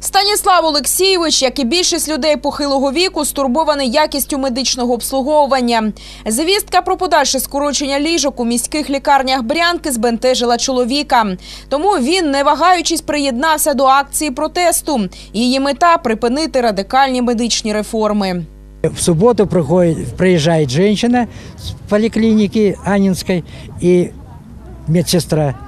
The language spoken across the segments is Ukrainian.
Станіслав Олексійович, як і більшість людей похилого віку, стурбований якістю медичного обслуговування. Звістка про подальше скорочення ліжок у міських лікарнях Брянки збентежила чоловіка. Тому він, не вагаючись, приєднався до акції протесту. Її мета припинити радикальні медичні реформи. В субботу приходит, приезжает женщина с поликлиники Анинской и медсестра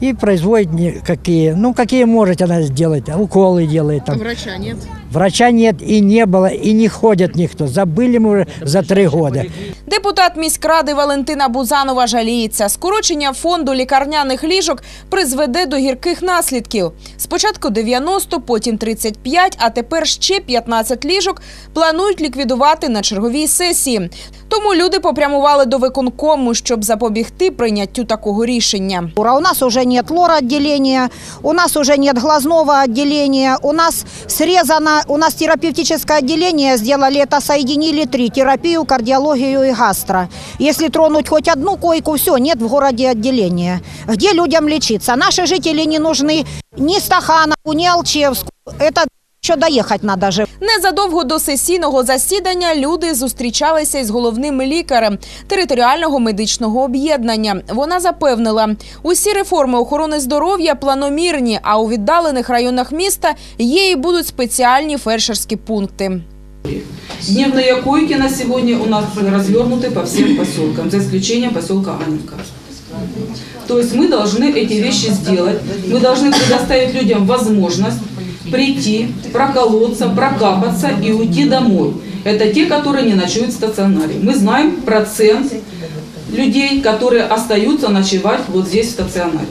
И производит не- какие, ну какие может она сделать, уколы делает там. Врача нет. Врача нет и не было, и не ходит никто. Забыли мы уже за три года. Депутат міськради Валентина Бузанова жаліється. Скорочення фонду лікарняних ліжок призведе до гірких наслідків. Спочатку 90, потім 35, а тепер ще 15 ліжок планують ліквідувати на черговій сесії. Тому люди попрямували до виконкому, щоб запобігти прийняттю такого рішення. У нас уже нет лор-отделения, у нас уже нет глазного отделения, у нас срезано, у нас терапевтическое отделение сделали, это соединили три, терапию, кардиологию и гастро. Если тронуть хоть одну койку, все, нет в городе отделения. Где людям лечиться? Наши жители не нужны ни Стаханову, ни Алчевску. Это еще доехать надо же. Незадовго до сесійного засідання люди зустрічалися із головним лікарем територіального медичного об'єднання. Вона запевнила, усі реформи охорони здоров'я планомірні, а у віддалених районах міста є і будуть спеціальні фельдшерські пункти. Дневные койки на сегодня у нас развернуты по всем поселкам, за исключением поселка Анненка. То есть мы должны эти вещи сделать. Мы должны предоставить людям возможность прийти, проколоться, прокапаться и уйти домой. Это те, которые не ночуют в стационаре. Мы знаем процент людей, которые остаются ночевать вот здесь в стационаре.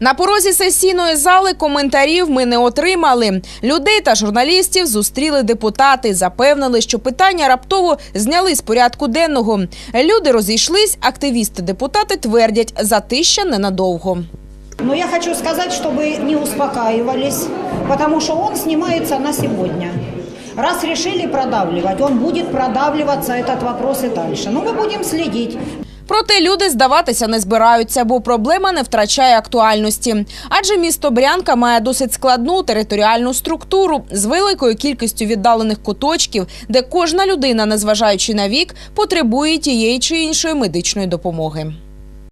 На порозі сесійної зали коментарів ми не отримали. Людей та журналістів зустріли депутати. Запевнили, що питання раптово зняли з порядку денного. Люди розійшлись, активісти-депутати твердять, затища ненадовго. Но я хочу сказать, чтобы не успокаивались, потому что он снимается на сегодня. Раз решили продавливать, он будет продавливаться, этот вопрос и дальше. Но мы будем следить. Проте люди здаватися не збираються, бо проблема не втрачає актуальності. Адже місто Брянка має досить складну територіальну структуру з великою кількістю віддалених куточків, де кожна людина, незважаючи на вік, потребує тієї чи іншої медичної допомоги.